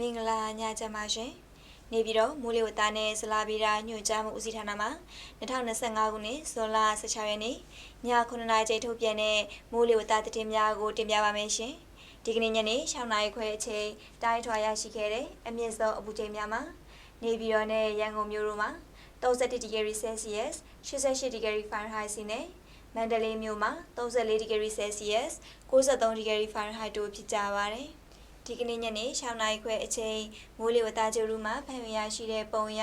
မင်္ဂလာညချမ်းပါရှင်။နေပြည်တော်မိုးလေဝသနဲ့ဇလာဗီရာညွှန်ကြားမှုဦးစီးဌာနမှ2025ခုနှစ်ဇွန်လ16ရက်နေ့ည9:00နာရီချိန်ထုတ်ပြန်တဲ့မိုးလေဝသသတင်းများကိုတင်ပြပါမယ်ရှင်။ဒီကနေ့ညနေ6:00နာရီခွဲအချိန်တိုင်းထွာရရှိခဲ့တဲ့အမြင့်ဆုံးအပူချိန်များမှာနေပြည်တော်နဲ့ရန်ကုန်မြို့တို့မှာ31ဒီဂရီဆဲလ်စီယပ်88ဒီဂရီဖာရင်ဟိုက်စီနဲ့မန္တလေးမြို့မှာ34ဒီဂရီဆဲလ်စီယပ်63ဒီဂရီဖာရင်ဟိုက်တို့ဖြစ်ကြပါတယ်။ ဒီကနေ့ညနေ6နာရီခွဲအချိန်မိုးလေဝသကြိုးရူမှာဖန်ရရှိတဲ့ပုံရ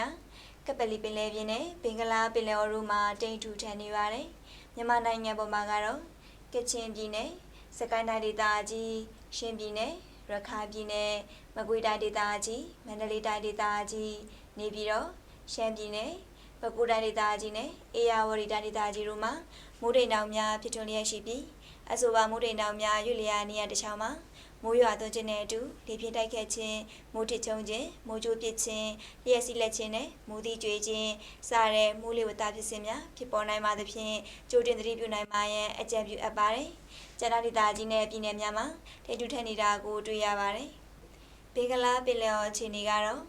ကပလီပင်လယ်ပြင်နဲ့ဘင်္ဂလားပင်လယ်အော်ရူမှာတိမ်ထူထန်နေပါတယ်။မြန်မာနိုင်ငံပေါ်မှာကတော့ကချင်ပြည်နယ်၊စကိုင်းတိုင်းဒေသကြီး၊ရှမ်းပြည်နယ်၊ရခိုင်ပြည်နယ်၊မကွေးတိုင်းဒေသကြီး၊မန္တလေးတိုင်းဒေသကြီး၊နေပြည်တော်၊ရှမ်းပြည်နယ်၊ပဲခူးတိုင်းဒေသကြီးနဲ့အေရဝတီတိုင်းဒေသကြီးတို့မှာမိုးတိမ်တောင်များဖြစ်ထွန်းလျက်ရှိပြီးအဆိုပါမိုးတိမ်တောင်များရွေ့လျားနေရတခြားမှာ မိုးရွာသွန်းခြင်းနဲ့အတူလေပြင်းတိုက်ခတ်ခြင်းမိုးထစ်ချုံခြင်းမိုးကြိုးပစ်ခြင်းလျှက်စီးလက်ခြင်းနဲ့မိုးသီးကြွေခြင်းစတဲ့မိုးလေဝသဖြစ်စဉ်များဖြစ်ပေါ်နိုင်ပါသဖြင့်ကြိုတင်သတိပြုနိုင်ပါရန်အကြံပြုအပ်ပါတယ်။ကျန်းမာဒေသကြီးနဲ့ပြည်နယ်များမှာထိတူထက်နေတာကိုတွေ့ရပါတယ်။ဘေကလားပင်လယ်အော်အခြေအနေကတော့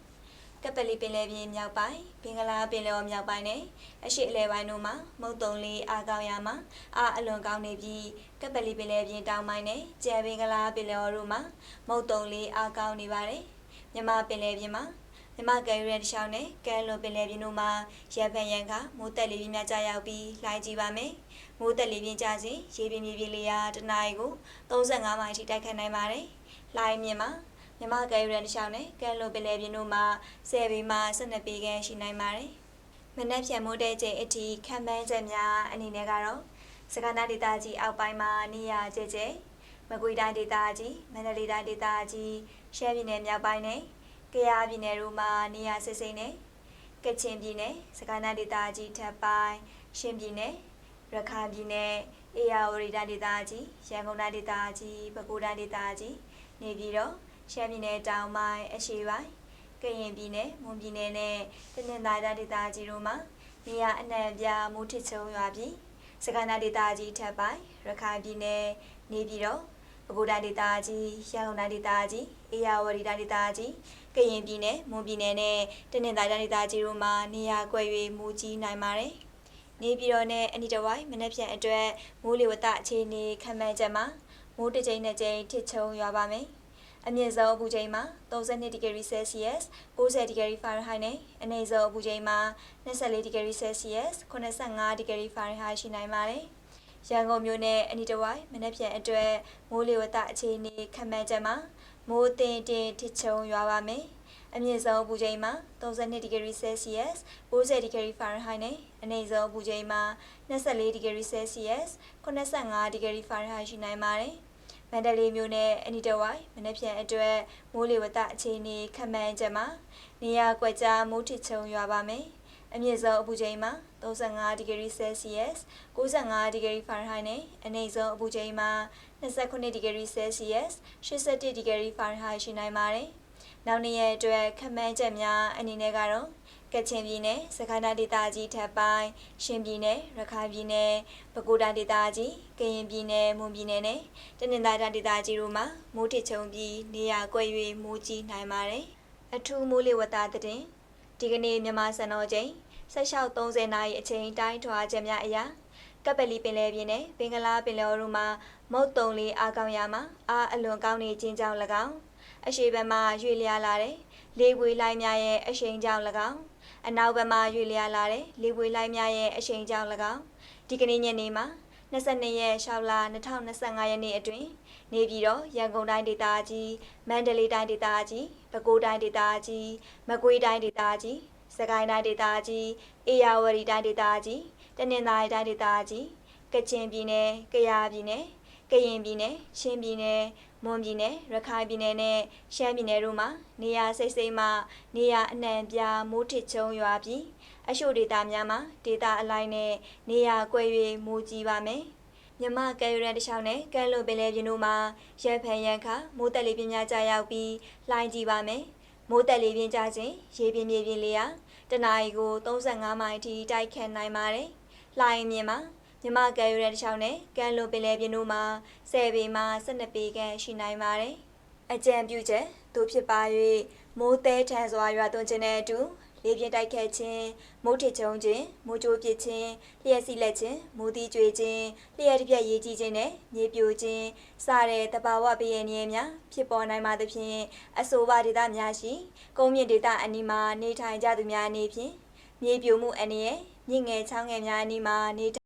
ကပလီပင်လယ်ပြင်မြောက်ပိုင်းဘင်္ဂလားပင်လယ်အော်မြောက်ပိုင်းနဲ့အရှေ့အလယ်ပိုင်းတို့မှာမုတ်တုံလေးအားကောင်းရမှာအားအလွန်ကောင်းနေပြီးကပလီပင်လယ်ပြင်တောင်ပိုင်းနဲ့ကျဲဘင်္ဂလားပင်လယ်အော်တို့မှာမုတ်တုံလေးအားကောင်းနေပါတယ်မြမပင်လယ်ပြင်မှာမြမကယ်ရီရန်တခြားနဲ့ကဲလွန်ပင်လယ်ပြင်တို့မှာရပန်ရန်ကမိုးတက်လေးပြင်းများကြရောက်ပြီးလှိုင်းကြည့်ပါမယ်မိုးတက်လေးပြင်းကြစဉ်ရေပြင်မြေပြင်လေးရာတနအီကို35မိုင်ထိတိုက်ခတ်နိုင်ပါတယ်လှိုင်းမြင့်မှာ မြမကယ်ရန်တခြားနဲ့ကဲလွန်ပင်လယ်ပြင်တို့မှာ10ပေမှ12ပေခန့်ရှိနိုင်ပါတယ်မနက်ဖြန်မိုးတဲ့ချိန်အထိခံမှန်းချက်များအနေနဲ့ကတော့စကနာဒေတာကြီးအောက်ပိုင်းမှာနေရကျကျမကွေးတိုင်းဒေတာကြီးမန္တလေးတိုင်းဒေတာကြီးရှမ်းပြည်နယ်မြောက်ပိုင်းနဲ့ကယားပြည်နယ်တို့မှာနေရစစ်စိမ့်နဲ့ကချင်ပြည်နယ်စကိုင်းတိုင်းဒေသကြီးထပ်ပိုင်းရှမ်းပြည်နယ်ရခိုင်ပြည်နယ်အေရဝတီတိုင်းဒေသကြီးရန်ကုန်တိုင်းဒေသကြီးပဲခူးတိုင်းဒေသကြီးနေပြည်တော် ရှမ်းပြည်နယ်တောင်ပိုင်းအရှေ့ပိုင်းကရင်ပြည်နယ်မွန်ပြည်နယ်နဲ့တနင်္သာရီတိုင်းဒေသကြီးတို့မှာနေရအနှံ့ပြမိုးထစ်ချုံရွာပြီးစကိုင်းတိုင်းဒေသကြီးထပ်ပိုင်းရခိုင်ပြည်နယ်နေပြည်တော်ပဲခူးတိုင်းဒေသကြီးရန်ကုန်တိုင်းဒေသကြီးအေရဝတီတိုင်းဒေသကြီးကရင်ပြည်နယ်မွန်ပြည်နယ်နဲ့တနင်္သာရီတိုင်းဒေသကြီးတို့မှာနေရာကွက်၍မူကြီးနိုင်ပါတယ်။နေပြည်တော်နဲ့အနီတဝိုင်းမနက်ဖြန်အတွက်မိုးလေဝသအခြေအနေခန့်မှန်းချက်မှာမိုးတစ်ကြိမ်နဲ့ကြိမ်ထစ်ချုံရွာပါမယ်။ အမြင့်ဆုံးအပူချိန်မှာ32ဒီဂရီဆဲလ်စီယပ်90ဒီဂရီဖာရင်ဟိုက်နဲ့အနည်းဆုံးအပူချိန်မှာ24ဒီဂရီဆဲလ်စီယပ်85ဒီဂရီဖာရင်ဟိုက်ရှိနိုင်ပါတယ်။ရန်ကုန်မြို့နယ်အနီးတစ်ဝိုက်မနက်ဖြန်အတွက်မိုးလေဝသအခြေအနေခန့်မှန်းချက်မှာမိုးတင်တင်ထစ်ချုံရွာပါမယ်။အမြင့်ဆုံးအပူချိန်မှာ32ဒီဂရီဆဲလ်စီယပ်90ဒီဂရီဖာရင်ဟိုက်နဲ့အနည်းဆုံးအပူချိန်မှာ24ဒီဂရီဆဲလ်စီယပ်85ဒီဂရီဖာရင်ဟိုက်ရှိနိုင်ပါတယ်။ မန္တလေးမြို့နယ်အနီတဝိုင်းမနက်ဖြန်အတွက်မိုးလေဝသအခြေအနေခန့်မှန်းချက်မှာနေရာကွက်ကြားမိုးထစ်ချုံရွာပါမယ်။အမြင့်ဆုံးအပူချိန်မှာ35ဒီဂရီဆဲလ်စီယပ်95ဒီဂရီဖာရင်ဟိုက်နဲ့အနည်းဆုံးအပူချိန်မှာ29ဒီဂရီဆဲလ်စီယပ်81ဒီဂရီဖာရင်ဟိုက်ရှိနိုင်ပါတယ်။နောက်နေ့ရက်အတွက်ခန့်မှန်းချက်များအနေနဲ့ကတော့ ကချင်ပြည်နယ်စကိုင်းတိုင်းဒေသကြီးထပ်ပိုင်းရှင်ပြည်နယ်ရခိုင်ပြည်နယ်ပဲခူးတိုင်းဒေသကြီးကရင်ပြည်နယ်မွန်ပြည်နယ်နဲ့တနင်္သာရီတိုင်းဒေသကြီးတို့မှာမိုးထစ်ချုံပြီးနေရာကွက်၍မိုးကြီးနိုင်ပါတယ်အထူးမိုးလေဝသသတင်းဒီကနေ့မြန်မာစံတော်ချိန်16:30နာရီအချိန်တိုင်းထွာချက်များအရာကပလီပင်လယ်ပြင်နဲ့ဘင်္ဂလားပင်လယ်အော်တို့မှာမုတ်တုံလေးအားကောင်းရမှာအားအလွန်ကောင်းနေခြင်းကြောင့်၎င်း အရှိဘက်မှရွေလျားလာတဲ့လေပွေလိုက်များရဲ့အရှိန်ကြောင့်၎င်းအနောက်ဘက်မှရွေလျားလာတဲ့လေပွေလိုက်များရဲ့အရှိန်ကြောင့်၎င်းဒီကနေ့ညနေမှာ22ရက်6လ2025ရက်နေ့အတွင်းနေပြည်တော်ရန်ကုန်တိုင်းဒေသကြီးမန္တလေးတိုင်းဒေသကြီးပဲခူးတိုင်းဒေသကြီးမကွေးတိုင်းဒေသကြီးစကိုင်းတိုင်းဒေသကြီးအေရဝတီတိုင်းဒေသကြီးတနင်္သာရီတိုင်းဒေသကြီးကချင်ပြည်နယ်ကယားပြည်နယ်ကရင်ပြည်နယ်ချင်းပြည်နယ် မွန်ပြည်နယ်ရခိုင်ပြည်နယ်နဲ့ရှမ်းပြည်နယ်တို့မှာနေရာစိတ်စိတ်မှနေရာအနှံပြမိုးထစ်ချုံရွာပြီးအရှို့ဒေတာများမှာဒေတာအလိုက်နဲ့နေရာကွဲ၍မိုးကြီးပါမယ်မြမကဲရန်တခြားနဲ့ကဲလွန်ပင်လယ်ပြင်တို့မှာရဲဖန်ရန်ခမိုးတက်လေးပြင်းများကြရောက်ပြီးလှိုင်းကြီးပါမယ်မိုးတက်လေးပြင်းကြခြင်းရေပြင်းမြေပြင်းလေးရာတနအီကို35မိုင်ထိတိုက်ခတ်နိုင်ပါတယ်လှိုင်းမြင်မှာ မြမကဲရတဲ့တစ်ချောင်းနဲ့ကမ်းလွန်ပင်လယ်ပြင်တို့မှာ10ပေမှ12ပေခန့်ရှိနိုင်ပါတယ်။အကြံပြုချက်တို့ဖြစ်ပါ၍မိုးသည်ထန်စွာရွာသွန်းခြင်းနဲ့အတူလေပြင်းတိုက်ခတ်ခြင်းမိုးထစ်ချုံခြင်းမိုးကြိုးပစ်ခြင်းလျှက်စီလက်ခြင်းမိုးသီးကြွေခြင်းလျှက်တစ်ပြက်ရေးကြီးခြင်းနဲ့မြေပြိုခြင်းစတဲ့တဘာဝပရဲ့နေများဖြစ်ပေါ်နိုင်ပါသဖြင့်အဆိုပါဒေသများရှိကုန်းမြင့်ဒေသအနီးမှာနေထိုင်ကြသူများအနေဖြင့်မြေပြိုမှုအနေနဲ့မြင့်ငယ်ချောင်းငယ်များအနီးမှာနေ